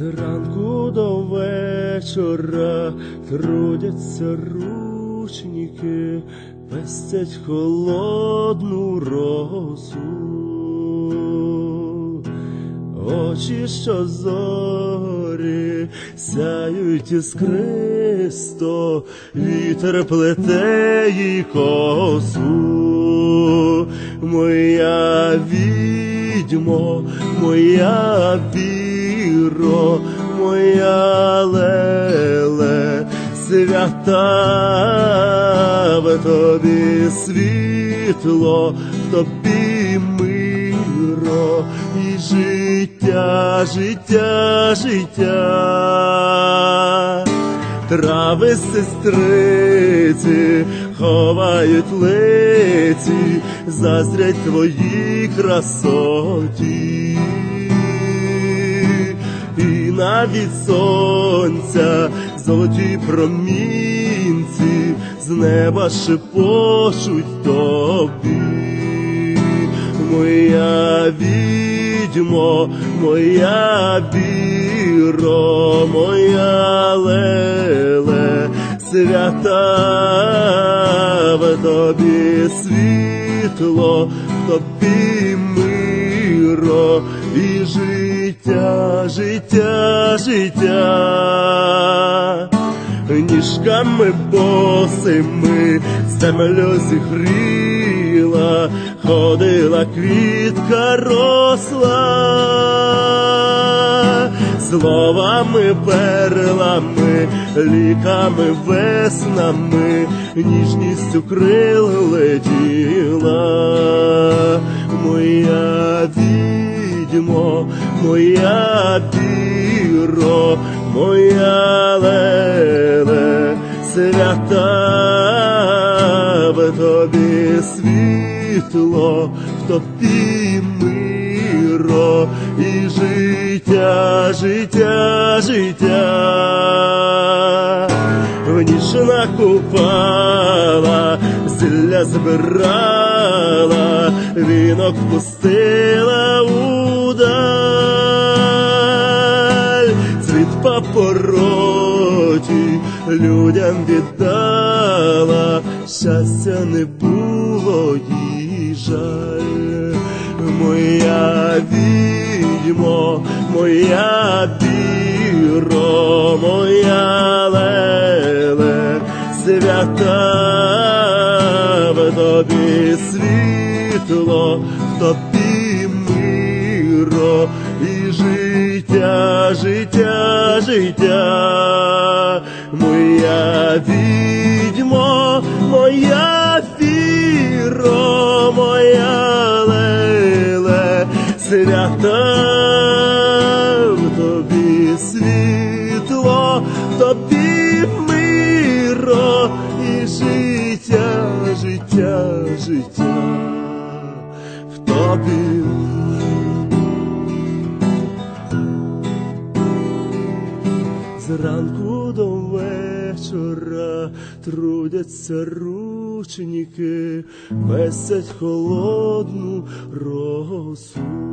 Зранку до вечора трудяться ручники, пестять холодну росу. Очі, що зорі сяють іскристо, вітер плете їй косу. Моя відьмо, моя віро, моя леле, свята в тобі світло, в тобі миро і життя, життя, життя. Трави сестриці ховають лиці, заздрять твоїй красоті. Навіть сонця золоті промінці з неба шепочуть тобі. Моя відьмо, моя віро, моя леле, свята в тобі світло, тобі миро і життя, життя, життя. Ніжками босими землю зігріла, ходила квітка росла, словами, перлами, ліками, веснами, ніжністю крил летіла, моя відьмо, моя віро, моя леле, свята в тобі світло, в тобі миро і життя, життя, життя. В ніч накупала, зілля збирала, вінок пустила у даль, цвіт папороті людям віддала, щастя не було їй жаль, моя відьмо, моя віро, моя леле, свята в тобі світло, в тобі миро і життя, життя, життя, моя відьмо, моя віро, моя леле, свята в тобі світло, в тобі миро і життя, життя, життя тобі. Вечора трудяться ручники, месять холодну росу.